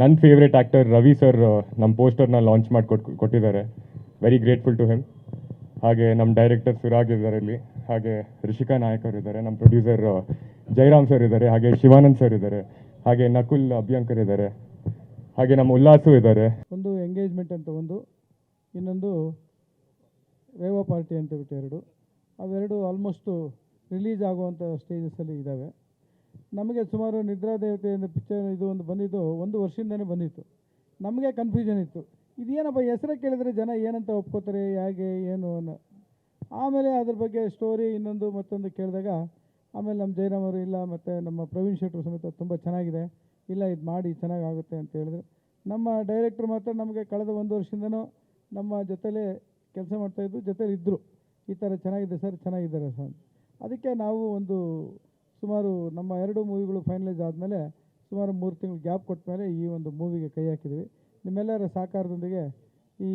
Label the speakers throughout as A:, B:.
A: ನನ್ನ favourite actor Ravi sir ನಮ್ಮ ಪೋಸ್ಟರ್ನ launch ಮಾಡಿ ಕೊಟ್ಟು ಕೊಟ್ಟಿದ್ದಾರೆ. ವೆರಿ ಗ್ರೇಟ್ಫುಲ್ ಟು ಹಿಮ್ ಹಾಗೆ ನಮ್ಮ ಡೈರೆಕ್ಟರ್ ಸುರಾಗ್ ಇದ್ದಾರೆ ಇಲ್ಲಿ. ಹಾಗೆ ರಿಷಿಕಾ ನಾಯಕ್ ಇದ್ದಾರೆ. ನಮ್ಮ ಪ್ರೊಡ್ಯೂಸರ್ ಜಯರಾಮ್ ಸರ್ ಇದ್ದಾರೆ. ಹಾಗೆ ಶಿವಾನಂದ್ ಸರ್ ಇದ್ದಾರೆ. ಹಾಗೆ ನಕುಲ್ ಅಭ್ಯಂಕರ್ ಇದ್ದಾರೆ. ಹಾಗೆ ನಮ್ಮ ಉಲ್ಲಾಸು ಇದ್ದಾರೆ.
B: ಒಂದು ಎಂಗೇಜ್ಮೆಂಟ್ ಅಂತ ಒಂದು, ಇನ್ನೊಂದು ರೇವಾ ಪಾರ್ಟಿ ಅಂತ ಬಿಟ್ಟು ಎರಡು. ಅವೆರಡು ಆಲ್ಮೋಸ್ಟು ರಿಲೀಸ್ ಆಗುವಂಥ ಸ್ಟೇಜಸಲ್ಲಿ ಇದ್ದಾವೆ. ನಮಗೆ ಸುಮಾರು ನಿದ್ರಾ ಎಂದು ಪಿಕ್ಚರ್ ಇದು ಒಂದು ಬಂದಿದ್ದು, ಒಂದು ವರ್ಷದಿಂದನೇ ಬಂದಿತ್ತು. ನಮಗೆ ಕನ್ಫ್ಯೂಷನ್ ಇತ್ತು. ಇದೇನಪ್ಪ, ಹೆಸರೇ ಕೇಳಿದರೆ ಜನ ಏನಂತ ಒಪ್ಕೋತಾರೆ, ಹೇಗೆ, ಏನು ಅನ್ನೋ. ಆಮೇಲೆ ಅದ್ರ ಬಗ್ಗೆ ಸ್ಟೋರಿ ಇನ್ನೊಂದು ಮತ್ತೊಂದು ಕೇಳಿದಾಗ, ಆಮೇಲೆ ನಮ್ಮ ಜಯರಾಮ್ ಅವರು, ಇಲ್ಲ, ಮತ್ತು ನಮ್ಮ ಪ್ರವೀಣ್ ಶೆಟ್ಟರು ಸಮೇತ ತುಂಬ ಚೆನ್ನಾಗಿದೆ. ಇಲ್ಲ, ಇದು ಮಾಡಿ ಚೆನ್ನಾಗಾಗುತ್ತೆ ಅಂತ ಹೇಳಿದ್ರು. ನಮ್ಮ ಡೈರೆಕ್ಟ್ರು ಮಾತ್ರ ನಮಗೆ ಕಳೆದ ಒಂದು ವರ್ಷದಿಂದನೂ ನಮ್ಮ ಜೊತೆಲೇ ಕೆಲಸ ಮಾಡ್ತಾಯಿದ್ರು ಜೊತೆಲಿ ಇದ್ದರು ಈ ಥರ ಚೆನ್ನಾಗಿದೆ ಸರ್, ಚೆನ್ನಾಗಿದ್ದಾರೆ ಸರ್ ಅದಕ್ಕೆ ನಾವು ಒಂದು ಸುಮಾರು ನಮ್ಮ ಎರಡು ಮೂವಿಗಳು ಫೈನಲೈಸ್ ಆದಮೇಲೆ ಸುಮಾರು ಮೂರು ತಿಂಗಳು ಗ್ಯಾಪ್ ಕೊಟ್ಟ ಮೇಲೆ ಈ ಒಂದು ಮೂವಿಗೆ ಕೈ ಹಾಕಿದ್ವಿ. ನಿಮ್ಮೆಲ್ಲರ ಸಹಕಾರದೊಂದಿಗೆ ಈ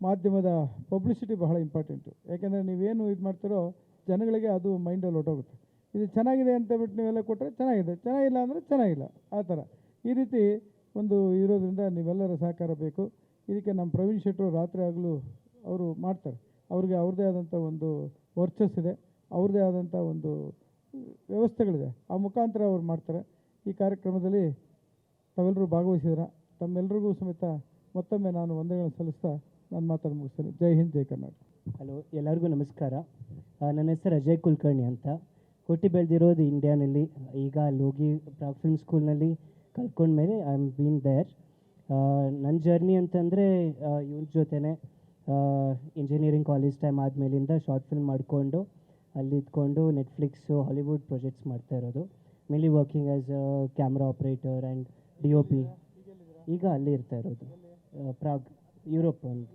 B: ಮಾಧ್ಯಮದ ಪಬ್ಲಿಸಿಟಿ ಬಹಳ ಇಂಪಾರ್ಟೆಂಟು ಯಾಕೆಂದರೆ ನೀವೇನು ಇದು ಮಾಡ್ತೀರೋ ಜನಗಳಿಗೆ ಅದು ಮೈಂಡಲ್ಲಿ ಹೊಟ್ಟೋಗುತ್ತೆ ಇದು ಚೆನ್ನಾಗಿದೆ ಅಂತ ಬಿಟ್ಟು ನೀವೆಲ್ಲ ಕೊಟ್ಟರೆ ಚೆನ್ನಾಗಿದೆ. ಚೆನ್ನಾಗಿಲ್ಲ ಅಂದರೆ ಚೆನ್ನಾಗಿಲ್ಲ. ಆ ಥರ. ಈ ರೀತಿ ಒಂದು ಇರೋದರಿಂದ ನೀವೆಲ್ಲರ ಸಹಕಾರ ಬೇಕು. ಇದಕ್ಕೆ ನಮ್ಮ ಪ್ರವೀಣ್ ಶೆಟ್ಟರು ರಾತ್ರಿ ಆಗಲೂ ಅವರು ಮಾಡ್ತಾರೆ. ಅವ್ರಿಗೆ ಅವ್ರದ್ದೇ ಆದಂಥ ಒಂದು ವರ್ಚಸ್ಸಿದೆ ಅವ್ರದ್ದೇ ಆದಂಥ ಒಂದು ವ್ಯವಸ್ಥೆಗಳಿದೆ. ಆ ಮುಖಾಂತರ ಅವ್ರು ಮಾಡ್ತಾರೆ. ಈ ಕಾರ್ಯಕ್ರಮದಲ್ಲಿ ತಾವೆಲ್ಲರೂ ಭಾಗವಹಿಸಿದ್ರ ತಮ್ಮೆಲ್ಲರಿಗೂ ಸಮೇತ ಮತ್ತೊಮ್ಮೆ ನಾನು ವಂದನೆಗಳನ್ನು ಸಲ್ಲಿಸ್ತಾ ನಾನು ಮಾತಾಡಿ ಮುಗಿಸ್ತೇನೆ. ಜೈ ಹಿಂದ್, ಜೈ ಕರ್ನಾಟಕ.
C: ಹಲೋ, ಎಲ್ಲರಿಗೂ ನಮಸ್ಕಾರ. ನನ್ನ ಹೆಸರು ಅಜಯ್ ಕುಲಕರ್ಣಿ ಅಂತ. ಹುಟ್ಟಿ ಬೆಳೆದಿರೋದು ಇಂಡಿಯಾನಲ್ಲಿ. ಈಗ ಅಲ್ಲಿ ಹೋಗಿ ಫಿಲ್ಮ್ ಸ್ಕೂಲ್ನಲ್ಲಿ ಕಲ್ತ್ಕೊಂಡ್ಮೇಲೆ ಐ ಆಮ್ ಬೀನ್ ದೇರ್ ನನ್ನ ಜರ್ನಿ ಅಂತಂದರೆ ಇವ್ರ ಜೊತೆನೆ ಇಂಜಿನಿಯರಿಂಗ್ ಕಾಲೇಜ್ ಟೈಮ್ ಆದಮೇಲಿಂದ ಶಾರ್ಟ್ ಫಿಲ್ಮ್ ಮಾಡಿಕೊಂಡು ಅಲ್ಲಿ ಇದ್ಕೊಂಡು ನೆಟ್ಫ್ಲಿಕ್ಸು ಹಾಲಿವುಡ್ ಪ್ರೊಜೆಕ್ಟ್ಸ್ ಮಾಡ್ತಾ ಇರೋದು. ಮೇಲಿ working as a camera operator and D O P ಈಗ ಅಲ್ಲಿ ಇರ್ತಾ ಇರೋದು. ಪ್ರಾಗ್ ಯುರೋಪ್ ಅಂತ.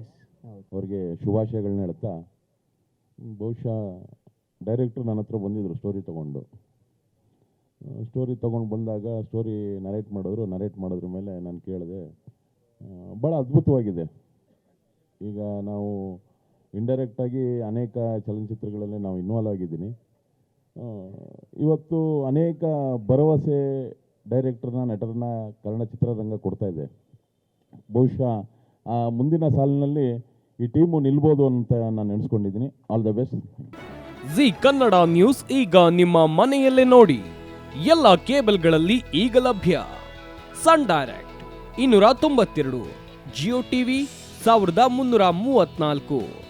C: ಎಸ್
D: ಅವ್ರಿಗೆ ಶುಭಾಶಯಗಳನ್ನ ಹೇಳ್ತಾ, ಬಹುಶಃ ಡೈರೆಕ್ಟ್ರು ನನ್ನ ಹತ್ರ ಬಂದಿದ್ದರು ಸ್ಟೋರಿ ತೊಗೊಂಡು. ಸ್ಟೋರಿ ತೊಗೊಂಡು ಬಂದಾಗ ಸ್ಟೋರಿ ನರೇಟ್ ಮಾಡಿದ್ರು. ನರೇಟ್ ಮಾಡೋದ್ರ ಮೇಲೆ ನಾನು ಕೇಳಿದೆ ಭಾಳ ಅದ್ಭುತವಾಗಿದೆ. ಈಗ ನಾವು ಇಂಡೈರೆಕ್ಟಾಗಿ ಅನೇಕ ಚಲನಚಿತ್ರಗಳಲ್ಲಿ ನಾವು ಇನ್ವಾಲ್ವ್ ಆಗಿದ್ದೀನಿ. ಇವತ್ತು ಅನೇಕ ಭರವಸೆ ಡೈರೆಕ್ಟರ್ನ ನಟರನ್ನ ಕನ್ನಡ ಚಿತ್ರರಂಗ ಕೊಡ್ತಾ ಇದೆ. ಬಹುಶಃ, ಆ, ಮುಂದಿನ ಸಾಲಿನಲ್ಲಿ ಈ ಟೀಮು ನಿಲ್ಬೋದು ಅಂತ ನಾನು ನೆನೆಸ್ಕೊಂಡಿದ್ದೀನಿ all the best
E: Zee Kannada news ಈಗ ನಿಮ್ಮ ಮನೆಯಲ್ಲೇ ನೋಡಿ. ಎಲ್ಲ ಕೇಬಲ್ಗಳಲ್ಲಿ ಈಗ ಲಭ್ಯ. ಸನ್ ಡೈರೆಕ್ಟ್ ಇನ್ನೂರ ತೊಂಬತ್ತೆರಡು ಜಿಯೋ ಟಿವಿ ಸಾವಿರದ ಮುನ್ನೂರ ಮೂವತ್ನಾಲ್ಕು